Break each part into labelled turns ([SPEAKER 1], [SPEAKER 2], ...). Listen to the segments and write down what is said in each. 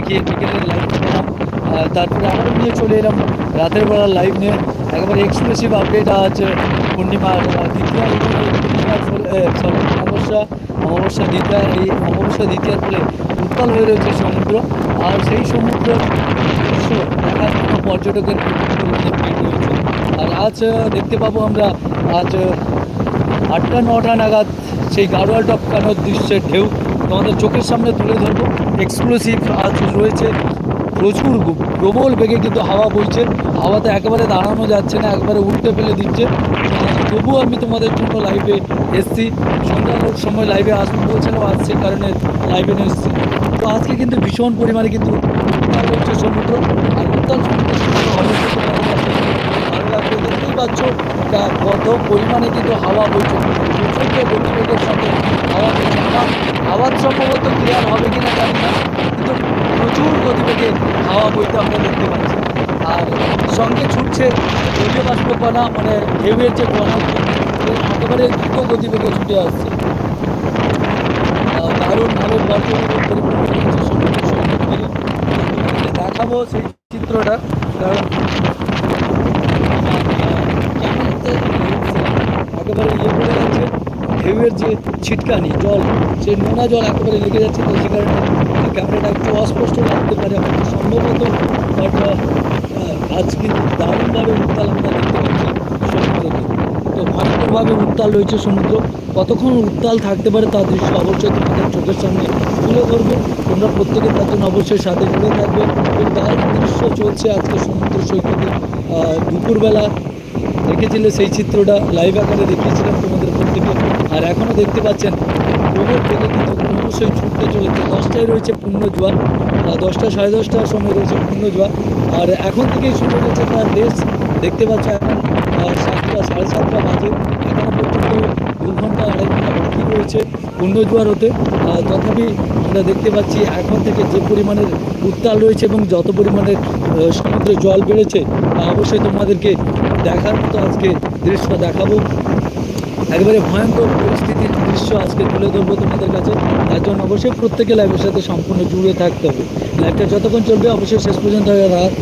[SPEAKER 1] দেখিয়ে বিকেলের লাইভ নিলাম তারপরে আবারও নিয়ে চলে এলাম। রাতের বেলা লাইভ নিয়ে একেবারে এক্সক্লুসিভ আপডেট আজ পূর্ণিমার দ্বিতীয়া পূর্ণিমার সরি অমাবস্যা অমাবস্যা দ্বিতীয়া, এই অমাবস্যা দ্বিতীয়ার ফলে উত্তাল হয়ে রয়েছে সমুদ্র। আর সেই সমুদ্র দেখার জন্য পর্যটকের রয়েছে আর আজ দেখতে পাবো আমরা আজ আটটা নটা নাগাদ সেই গাড়োয়াল টপকানোর দৃশ্যের ঢেউ। তোমাদের চোখের সামনে তুলে ধরবো। এক্সক্লুসিভ আজ রয়েছে প্রচুর প্রবল বেগে কিন্তু হাওয়া বইছে। হাওয়াতে একেবারে দাঁড়ানো যাচ্ছে না, একবারে উল্টে ফেলে দিচ্ছে। তবুও আমি তোমাদের জন্য লাইভে এসছি। সন্ধ্যার সময় লাইভে আসব বলছিলাম আজ সে কারণে লাইভে এসেছি। তো আজকে কিন্তু ভীষণ পরিমাণে কিন্তু উত্তাল হচ্ছে সমুদ্র। আর উত্তাল তোমাদের ভালো লাগবে দেখতেই পাচ্ছ পরিমাণে কিন্তু হাওয়া বইছে। প্রচণ্ড গতিবেগের সঙ্গে হাওয়া বইছে আওয়াজ সম্ভবত ক্লিয়ার হবে কিনা জানি না, কিন্তু প্রচুর গতিবেগে হাওয়া বইতে আমরা দেখতে পাচ্ছি। আর সঙ্গে ছুটছে জলীয় বাষ্পকণা মানে ঢেউয়ের যে কণা একেবারে দ্রুত গতিবেগে ছুটে আসছে। দারুণভাবে দেখাবো সেই চিত্রটা, কারণ একেবারে ইয়ে করে যাচ্ছে ঢেউয়ের যে ছিটকানি, জল সেই নোনা জল একেবারে লেগে যাচ্ছে তো সে কারণে ক্যামেরাটা একটু অস্পষ্ট লাগতে পারে হয়তো সম্ভবত বাট আজ কিন্তু দারুণভাবে উত্তাল আমরা দেখতে পাচ্ছি সমুদ্রকে। তো ভয়ঙ্করভাবে উত্তাল রয়েছে সমুদ্র। কতক্ষণ উত্তাল থাকতে পারে তার দৃশ্য অবশ্যই তোমাদের চোখের সামনে তুলে ধরবে। তোমরা প্রত্যেকে তার জন্য অবশ্যই সাথে জুড়ে থাকবে। এবং দারুণ দৃশ্য চলছে আজকে সমুদ্র সৈকতে। দুপুরবেলা দেখেছিলে সেই চিত্রটা লাইভ আকারে দেখিয়েছিলাম তোমাদের প্রত্যেকে আর এখনও দেখতে পাচ্ছেন প্রবল থেকে কিন্তু ক্রমশই ছুটতে চলেছে। দশটায় রয়েছে পূর্ণ জোয়ার, আর দশটা সাড়ে দশটার সময় রয়েছে পূর্ণ জোয়ার। আর এখন থেকেই শুরু হয়েছে তার রেস। দেখতে পাচ্ছ এখন সাতটা, সাড়ে সাতটা বাজে। এখনও পর্যন্ত দু ঘণ্টা আড়াই ঘণ্টা বাকি রয়েছে পূর্ণ জোয়ার হতে। তথাপি আমরা দেখতে পাচ্ছি এখন থেকে যে পরিমাণের উত্তাল রয়েছে এবং যত পরিমাণের সমুদ্রে জল বেড়েছে অবশ্যই তোমাদেরকে দেখার মতো আজকে দৃশ্য দেখাবো। একেবারে ভয়ঙ্কর পরিস্থিতির দৃশ্য আজকে তুলে ধরবো তোমাদের কাছে। তার জন্য অবশ্যই প্রত্যেকে লাইভের সাথে সম্পূর্ণ জুড়ে থাকতে হবে। লাইভটা যতক্ষণ চলবে, অবশ্যই শেষ পর্যন্ত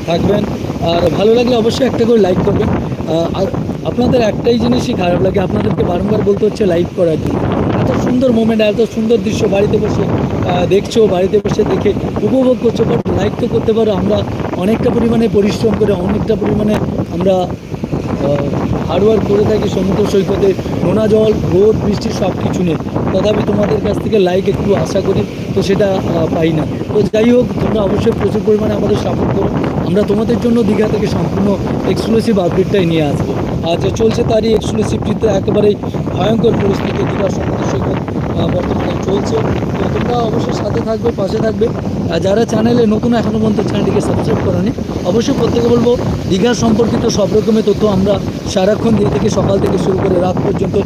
[SPEAKER 1] থাকবেন। আর ভালো লাগলে অবশ্যই একটা করে লাইক করবেন। আর আপনাদের একটাই জিনিসই খারাপ লাগে, আপনাদেরকে বারংবার বলতে হচ্ছে লাইভ করার জন্য। এত সুন্দর মোমেন্ট এত সুন্দর দৃশ্য বাড়িতে বসে দেখছ, বাড়িতে বসে দেখে উপভোগ করছ বাট লাইক তো করতে পারো। আমরা অনেকটা পরিমাণে পরিশ্রম করে, অনেকটা পরিমাণে আমরা হার্ডওয়ার্ক করে থাকি সমুদ্র সৈকতে, নোনা জল, রোদ, বৃষ্টি সব কিছু নেই তথাপি তোমাদের কাছ থেকে লাইক একটু আশা করি, তো সেটা পাই না। তো যাই হোক, তোমরা অবশ্যই প্রচুর পরিমাণে আমাদের সাপোর্ট করো। আমরা তোমাদের জন্য দীঘা থেকে সম্পূর্ণ এক্সক্লুসিভ আপডেটটাই নিয়ে আসব। আজ চলছে তারই এক্সক্লুসিভ চিত্র একেবারেই ভয়ঙ্কর পরিস্থিতি দীঘার সমুদ্র সৈকত। বর্তমানে চলছে। তো তোমরা অবশ্যই সাথে থাকবে, পাশে থাকবে। আর যারা চ্যানেলে নতুন এখনও পর্যন্ত চ্যানেলটিকে সাবস্ক্রাইব করেনি, অবশ্যই প্রত্যেকে বলব, দীঘার সম্পর্কিত সব রকমের তথ্য আমরা সারাক্ষণ দিয়ে থেকে সকাল থেকে শুরু করে রাত পর্যন্ত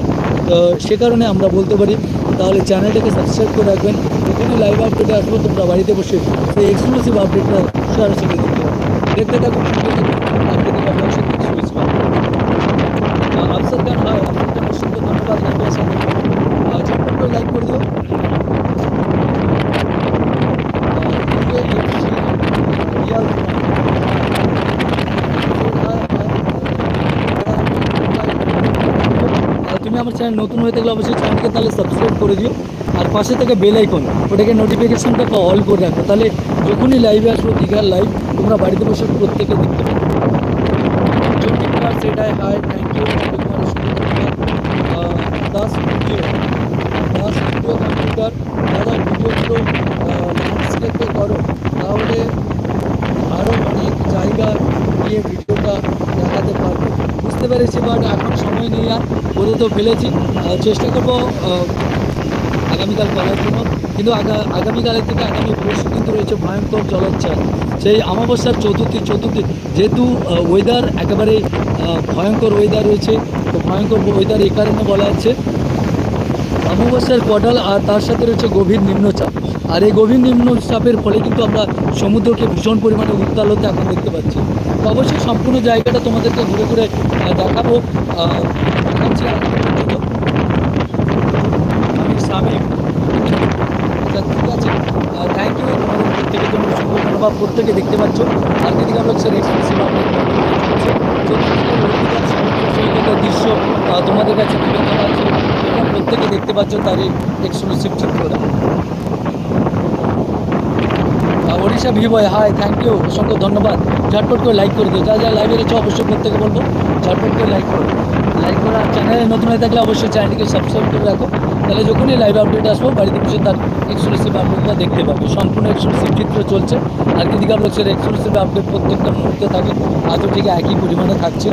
[SPEAKER 1] সে কারণে আমরা বলতে পারি, তাহলে চ্যানেলটাকে সাবস্ক্রাইব করে রাখবেন। যখনই লাইভ আপডেটে আসব, তোমরা বাড়িতে বসে সেই এক্সক্লুসিভ আপডেটটা সরাসরি দেখতে পাবে। দেখতে থাকুন শুনতে থাকুন আপনি আপনার সাথে সুইচ পাবেন আফসার খান হয় আফসার খান অসংখ্য ধন্যবাদ লাইভে আসার জন্য আহ, ঝটপট করে লাইক করে দিও। তুমি আমার চ্যানেল নতুন হয়ে থাকলে অবশ্যই চ্যানেলকে তাহলে সাবস্ক্রাইব করে দিও। আর পাশে থেকে বেল আইকন ওটাকে নোটিফিকেশনটাকে অল করে রাখো। তাহলে যখনই লাইভে আসব দীঘার লাইভ তোমরা বাড়িতে বসে প্রত্যেকে দেখতে পাবে। সেটাই hi thank you Das computer দাদা ভিডিওগুলো ল্যান্ডস্কেপে করো, তাহলে আরও অনেক জায়গা গিয়ে ভিডিওটা দেখাতে পারব। বুঝতে পেরেছি বাট এখন সময় নেই আর করে তো ফেলেছি। চেষ্টা করব আগামীকাল করার জন্য। কিন্তু আগা, আগামীকালের থেকে আগামী পরশু কিন্তু রয়েছে ভয়ঙ্কর জলোচ্ছ্বাস সেই অমাবস্যার চতুর্থী চতুর্থী, যেহেতু ওয়েদার একেবারে ভয়ঙ্কর ওয়েদার রয়েছে, তো ভয়ঙ্কর ওয়েদার এই কারণে বলা হচ্ছে অমাবস্যার কটাল আর তার সাথে রয়েছে গভীর নিম্নচাপ। আর এই গভীর নিম্নচাপের ফলে কিন্তু আমরা সমুদ্রকে ভীষণ পরিমাণে উত্তাল হতে এখন দেখতে পাচ্ছি। তো অবশ্যই সম্পূর্ণ জায়গাটা তোমাদেরকে ঘুরে ঘুরে দেখাবো। দেখাচ্ছি আমি স্বামী আচ্ছা ঠিক আছে। থ্যাংক ইউ তোমাদের প্রত্যেকের জন্য শুভ বা প্রত্যেকে দেখতে পাচ্ছ। আর যদি আমরা স্যার এক্সক্লুসিভ দৃশ্য তোমাদের কাছে তুলে ধরা এবং প্রত্যেকে দেখতে পাচ্ছ তারই এক্সক্লুসিভ চিত্রটা। ওড়িশা ভিভয় হাই থ্যাংক ইউ অসংখ্য ধন্যবাদ। ঝটপট করে লাইক করে দিও। যা যা লাইভে রয়েছে অবশ্যই প্রত্যেকে বলব, ঝটপট করে লাইক করো। লাইক করা চ্যানেলে নতুন হয়ে থাকলে অবশ্যই চ্যানেলটিকে সাবস্ক্রাইব করে রাখো। তাহলে যখনই লাইভ আপডেট আসব, বাড়িতে বসে তার এক্সক্লুসিভ আপডেটটা দেখতে পাবে। সম্পূর্ণ এক্সক্লুসিভ চিত্র চলছে। আর কি দিকে ব্লগসের এক্সক্লুসিভ আপডেট প্রত্যেকটা মুহূর্তে থাকে। আজও ঠিক একই পরিমাণে থাকছে।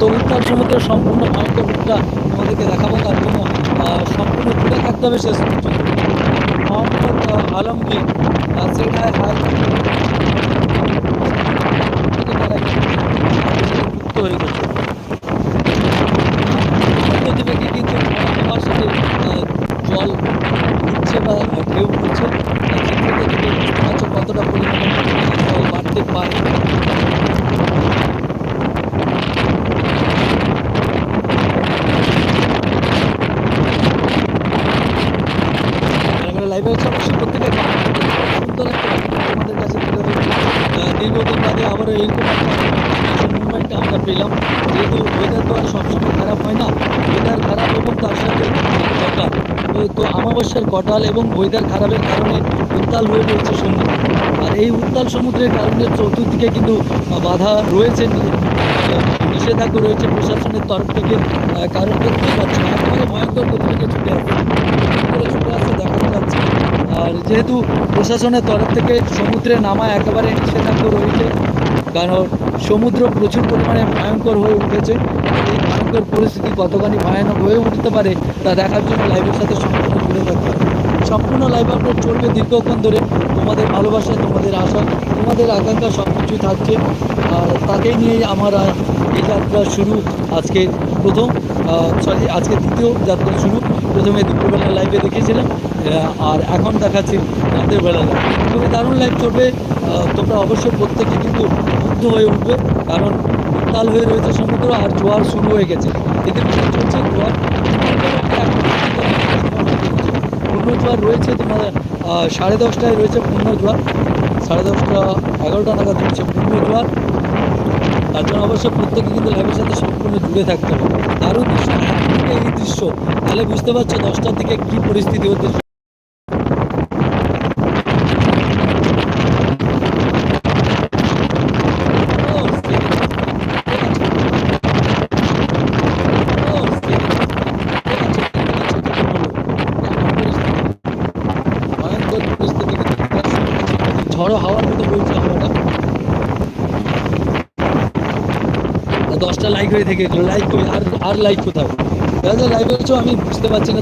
[SPEAKER 1] তো উত্তাল সমুদ্রের সম্পূর্ণ ভয়ঙ্কর রূপটা তোমাদেরকে দেখাবো। তার জন্য সম্পূর্ণ দূরে থাকতে হবে শেষ পর্যন্ত। মোহাম্মদ আলমগীর সেটাই হাই যুক্ত হয়ে গেছে নদীটাকে কিন্তু আমার সাথে আহ, জল উঠছে বা ঢেউ উঠছে আর চিত্রটা থেকে বুঝতে পারছ কতটা পরিমাণে জল বাড়তে পারে লাইভে হচ্ছে অবশ্যই প্রত্যেকের সুন্দর একটা আমাদের কাছে তুলে ধরবো। আহ, দীর্ঘদিন বাদে আবারও এইরকম একটা মুভমেন্ট আমরা পেলাম যেহেতু ওয়েদার তো আর সবসময় খারাপ হয় না ওয়েদার খারাপ এবং তার সাথে কটাল তো কটাল এবং ওয়েদার খারাপের কারণে উত্তাল হয়ে রয়েছে সমুদ্র। আর এই উত্তাল সমুদ্রের কারণে চতুর্দিকে কিন্তু বাধা রয়েছে। নিষেধাজ্ঞা রয়েছে প্রশাসনের তরফ থেকে। কারণ দেখতেই পাচ্ছি একেবারে ভয়ঙ্কর গতিবেগে ছুটে আসছে। ছুটে আসছে দেখানো যাচ্ছে। আর যেহেতু প্রশাসনের তরফ থেকে সমুদ্রে নামা একেবারে নিষেধাজ্ঞা রয়েছে, কারণ সমুদ্র প্রচুর পরিমাণে ভয়ঙ্কর হয়ে উঠেছে। এই ভয়ঙ্কর পরিস্থিতি কতখানি ভয়ানক হয়ে উঠতে পারে, তা দেখার জন্য লাইভের সাথে সম্পূর্ণ জুড়ে থাকতে হবে। সম্পূর্ণ লাইভ আপলোড চলবে দীর্ঘক্ষণ ধরে। তোমাদের ভালোবাসা, তোমাদের আশা, তোমাদের আকাঙ্ক্ষা সব কিছুই থাকছে। আর তাকেই নিয়েই আমার এই যাত্রা শুরু। আজকে প্রথম সরি আজকে দ্বিতীয় যাত্রা শুরু। প্রথমে দুপুরবেলা লাইভে দেখেছিলাম আর এখন দেখাচ্ছি রাতের বেলা live। খুবই দারুণ লাইভ চলবে। তোমরা অবশ্যই প্রত্যেকে কিন্তু হয়ে উঠবে কারণ উত্তাল হয়ে রয়েছে সমুদ্র আর জোয়ার শুরু হয়ে গেছে। বুঝতে চলছে জোয়ার। পূর্ণ জোয়ার রয়েছে আহ, সাড়ে দশটায় রয়েছে পূর্ণ জোয়ার। সাড়ে দশটা এগারোটা নাগাদ রয়েছে পূর্ণ জোয়ার। তার জন্য অবশ্যই প্রত্যেকে কিন্তু লাইভের সাথে সম্পূর্ণ জুড়ে থাকতে হবে। দারুণ দৃশ্য এই দৃশ্য। তাহলে বুঝতে পারছ দশটার দিকে কি পরিস্থিতি হতে ভয়ঙ্কর পরিস্থিতি কিন্তু ঝড়ো হাওয়ার মতো বলছে হাওয়াটা আর দশটা লাইক হয়ে থেকে লাইক আর আর লাইক কোথাও দাদা লাইভ হচ্ছে আমি বুঝতে পারছি না।